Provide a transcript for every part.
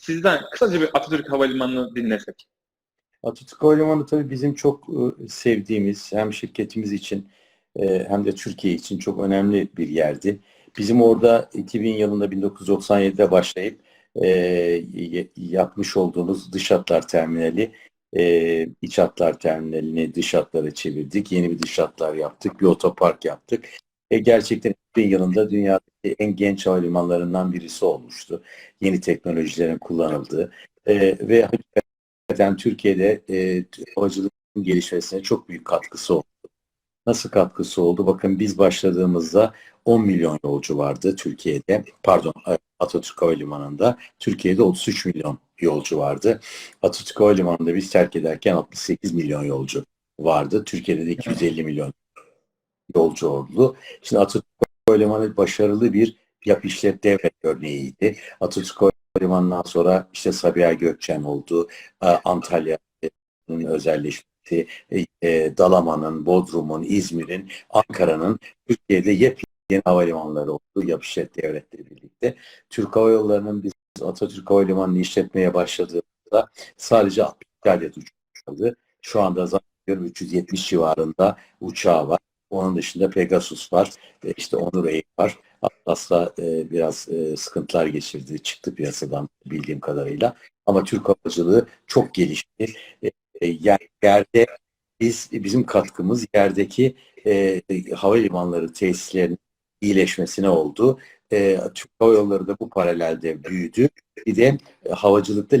sizden kısaca bir Atatürk Havalimanı'nı dinlesek. Atatürk Havalimanı tabii bizim çok e, sevdiğimiz hem şirketimiz için e, hem de Türkiye için çok önemli bir yerdi. Bizim orada 2000 yılında 1997'de başlayıp e, yapmış olduğumuz dış hatlar terminali e, iç hatlar terminalini dış hatlara çevirdik. Yeni bir dış hatlar yaptık. Bir otopark yaptık. E, gerçekten 2000 yılında dünyadaki en genç havalimanlarından birisi olmuştu. Yeni teknolojilerin kullanıldığı e, ve hakikaten Türkiye'de e, havacılığın gelişmesine çok büyük katkısı oldu. Nasıl katkısı oldu? Bakın biz başladığımızda 10 milyon yolcu vardı Türkiye'de. Pardon Atatürk Havalimanı'nda. Türkiye'de 33 milyon yolcu vardı. Atatürk Havalimanı'nda biz terk ederken 68 milyon yolcu vardı. Türkiye'de de 250 milyon yolcu oldu. Şimdi Atatürk Havalimanı başarılı bir yap işlet devlet örneğiydi. Atatürk Havalimanı'ndan sonra işte Sabiha Gökçen oldu. e, Antalya'nın özelleşmesi, e, e, Dalaman'ın, Bodrum'un, İzmir'in, Ankara'nın Türkiye'de yepyeni havalimanları oldu yap işlet devletle birlikte. Türk Hava Yolları'nın biz Atatürk Havalimanı'nı işletmeye başladığımızda sadece 60 adet uçağı Şu anda zannediyorum 370 civarında uçağı var. Onun dışında Pegasus var. E, işte Onur Air var. Atlas'la e, biraz e, sıkıntılar geçirdi. Çıktı piyasadan bildiğim kadarıyla. Ama Türk havacılığı çok gelişti. E, e, yer- yerde biz bizim katkımız yerdeki e, havalimanları tesislerinin iyileşmesine oldu. E, Türk Hava Yolları da bu paralelde büyüdü. Bir de e, havacılıkta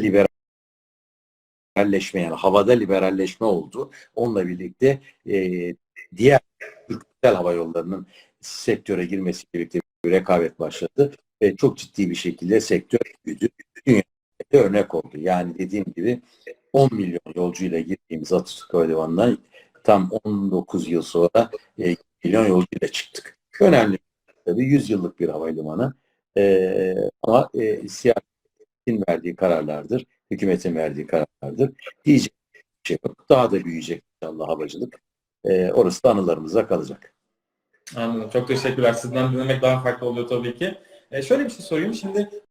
liberalleşme yani havada liberalleşme oldu. Onunla birlikte e, diğer Türksel Hava Yolları'nın sektöre girmesiyle birlikte bir rekabet başladı. Ve çok ciddi bir şekilde sektör büyüdü. Dünyada örnek oldu. Yani dediğim gibi 10 milyon yolcuyla girdiğimiz Atatürk Havalimanı'ndan tam 19 yıl sonra e, 2 milyon yolcuyla çıktık. Önemli tabii 100 yıllık bir havalimanı. E, ama e, siyasetin verdiği kararlardır. Hükümetin verdiği kararlardır. Diyecek şey yok. Daha da büyüyecek inşallah havacılık. E, orası da anılarımızda kalacak. Anladım. Çok teşekkürler. Sizden dinlemek daha farklı oluyor tabii ki. E, şöyle bir şey sorayım. Şimdi